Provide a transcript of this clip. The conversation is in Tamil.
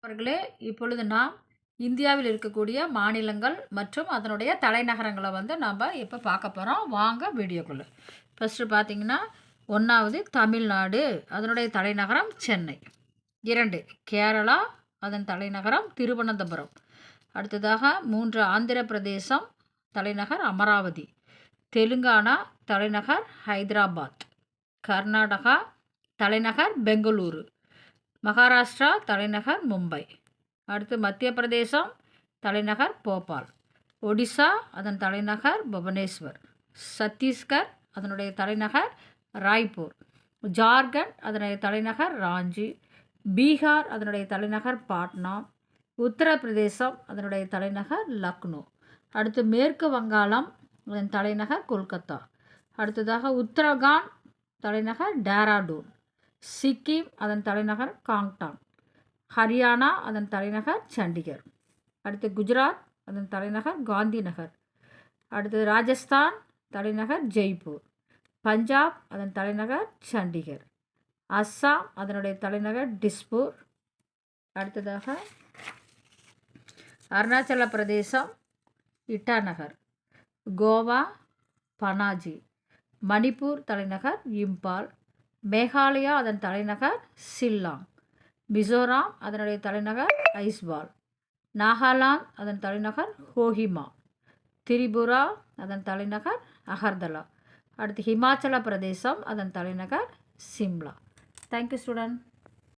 அவர்களே இப்பொழுது நாம் இந்தியாவில் இருக்கக்கூடிய மாநிலங்கள் மற்றும் அதனுடைய தலைநகரங்களை வந்து நம்ம இப்போ பார்க்க போகிறோம் வாங்க வீடியோக்குள்ளே. ஃபஸ்ட்டு பார்த்தீங்கன்னா ஒன்றாவது தமிழ்நாடு அதனுடைய தலைநகரம் சென்னை. இரண்டு கேரளா அதன் தலைநகரம் திருவனந்தபுரம். அடுத்ததாக மூன்று ஆந்திர பிரதேசம் தலைநகர் அமராவதி. தெலுங்கானா தலைநகர் ஹைதராபாத். கர்நாடகா தலைநகர் பெங்களூரு. மகாராஷ்டிரா தலைநகர் மும்பை. அடுத்து மத்திய பிரதேசம் தலைநகர் போபால். ஒடிசா அதன் தலைநகர் புவனேஸ்வர். சத்தீஸ்கர் அதனுடைய தலைநகர் ராய்ப்பூர். ஜார்க்கண்ட் அதனுடைய தலைநகர் ராஞ்சி. பீகார் அதனுடைய தலைநகர் பாட்னா. உத்தரப்பிரதேசம் அதனுடைய தலைநகர் லக்னோ. அடுத்து மேற்கு வங்காளம் அதன் தலைநகர் கொல்கத்தா. அடுத்ததாக உத்தரகாண்ட் தலைநகர் டேராடூன். சிக்கிம் அதன் தலைநகர் காங்டாங். ஹரியானா அதன் தலைநகர் சண்டிகர். அடுத்து குஜராத் அதன் தலைநகர் காந்தி நகர் அடுத்து ராஜஸ்தான் தலைநகர் ஜெய்ப்பூர். பஞ்சாப் அதன் தலைநகர் சண்டிகர். அஸ்ஸாம் அதனுடைய தலைநகர் டிஸ்பூர். அடுத்ததாக அருணாச்சல பிரதேசம் இட்டாநகர் கோவா பனாஜி. மணிப்பூர் தலைநகர் இம்பால். மேகாலயா அதன் தலைநகர் சில்லாங். மிசோராம் அதனுடைய தலைநகர் ஐஸ்வால். நாகாலாந்து அதன் தலைநகர் ஹோஹிமா. திரிபுரா அதன் தலைநகர் அகர்தலா. அடுத்து ஹிமாச்சல பிரதேசம் அதன் தலைநகர் சிம்லா. Thank you student